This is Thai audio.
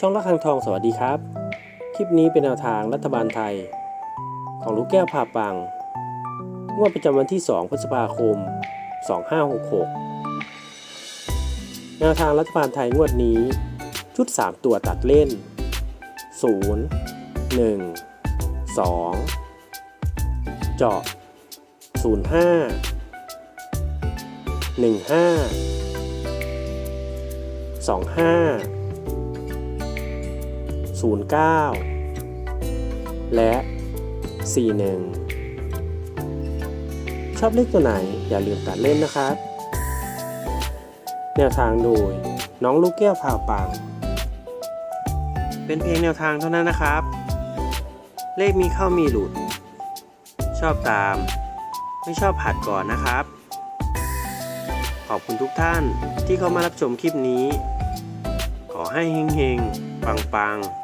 ช่องละคังทองสวัสดีครับ คลิปนี้เป็นแนวทางรัฐบาลไทย ของลูกแก้วผ่าปังงวดประจำวันที่ 2 พฤษภาคม 2566 แนวทางรัฐบาลไทยงวดนี้ ชุด 3 ตัวตัดเล่น 0 1 2 เจาะ 05 15 25 09 และ 41 ชอบเลขตัวไหนอย่าลืมตัดเล่นนะครับ แนวทางโดยน้องลูกแก้วพาปัง เป็นเพียงแนวทางเท่านั้นนะครับ เลขมีเข้ามีหลุด ชอบตาม ไม่ชอบผัดก่อนนะครับ ขอบคุณทุกท่านที่เข้ามารับชมคลิปนี้ขอให้เฮงๆ ปังๆ